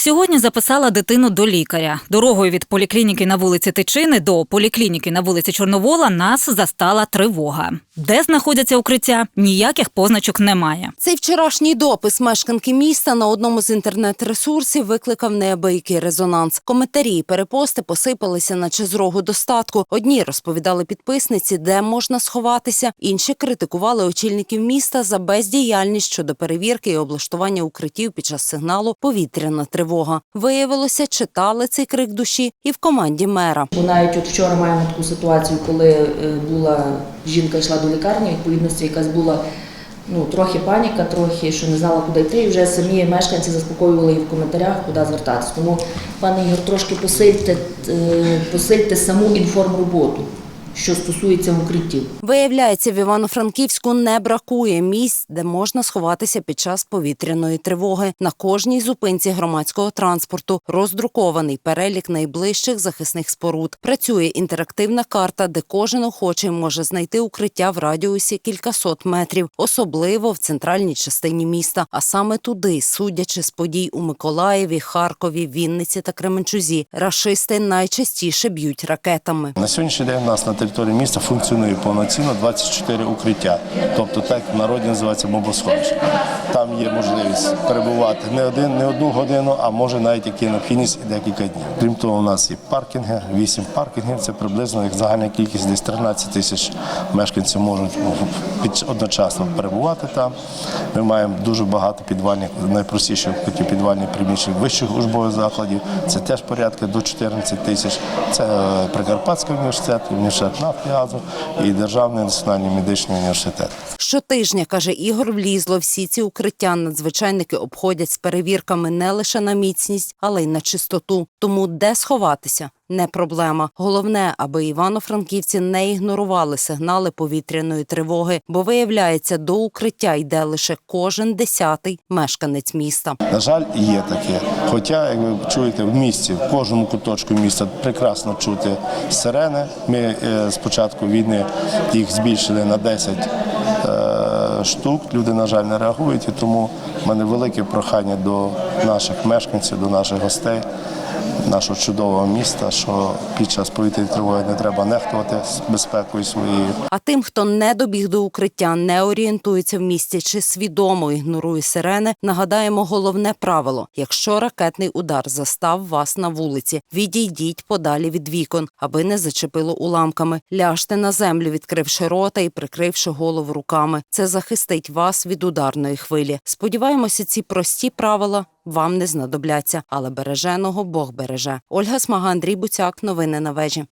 Сьогодні записала дитину до лікаря. Дорогою від поліклініки на вулиці Тичини до поліклініки на вулиці Чорновола нас застала тривога. Де знаходяться укриття? Ніяких позначок немає. Цей вчорашній допис мешканки міста на одному з інтернет-ресурсів викликав неабиякий резонанс. Коментарі і перепости посипалися наче з рогу достатку. Одні розповідали підписниці, де можна сховатися, інші критикували очільників міста за бездіяльність щодо перевірки і облаштування укриттів під час сигналу повітряна тривога. Виявилося, читали цей крик душі і в команді мера. Навіть от вчора маємо таку ситуацію, коли е, була жінка йшла до лікарні, відповідності якась була ну трохи паніка, трохи що не знала, куди йти. І вже самі мешканці заспокоювали її в коментарях, куди звертатися. Тому, пане Ігор, трошки посильте, е, посильте саму інформроботу, що стосується укриттів. Виявляється, в Івано-Франківську не бракує місць, де можна сховатися під час повітряної тривоги. На кожній зупинці громадського транспорту роздрукований перелік найближчих захисних споруд. Працює інтерактивна карта, де кожен охочий може знайти укриття в радіусі кількасот метрів, особливо в центральній частині міста. А саме туди, судячи з подій у Миколаєві, Харкові, Вінниці та Кременчузі, рашисти найчастіше б'ють ракетами. На сьогоднішній день у нас на території міста функціонує повноцінно 24 укриття, тобто так в народі називається бомбосховище. Там є можливість перебувати не один, не одну годину, а може навіть як є необхідність декілька днів. Крім того, у нас є паркінги, 8 паркінгів. Це приблизно як загальна кількість десь 13 тисяч мешканців можуть під одночасно перебувати там. Ми маємо дуже багато підвальних, найпростіших такі підвальні приміщень вищих учбових закладів. Це теж порядка до 14 тисяч. Це е, Прикарпатський університет, університет нафти і газу і Державний національний медичний університет. Щотижня, каже Ігор, влізло всі ці укриття надзвичайники обходять з перевірками не лише на міцність, але й на чистоту. Тому де сховатися не проблема. Головне, аби івано-франківці не ігнорували сигнали повітряної тривоги, бо виявляється, до укриття йде лише кожен десятий мешканець міста. На жаль, є таке. Хоча, як ви чуєте, в місті, в кожному куточку міста прекрасно чути сирени. Ми е, з початку війни їх збільшили на 10 е, штук. Люди, на жаль, не реагують, і тому в мене велике прохання до наших мешканців, до наших гостей. Нашого чудового міста, що під час повітряної тривоги не треба нехтувати безпекою своєю. А тим, хто не добіг до укриття, не орієнтується в місті чи свідомо ігнорує сирени, нагадаємо головне правило: якщо ракетний удар застав вас на вулиці, відійдіть подалі від вікон, аби не зачепило уламками. Ляжте на землю, відкривши рота і прикривши голову руками. Це захистить вас від ударної хвилі. Сподіваємося, ці прості правила. Вам не знадобляться, але береженого Бог береже. Ольга Смага, Андрій Буцяк. Новини на вежі.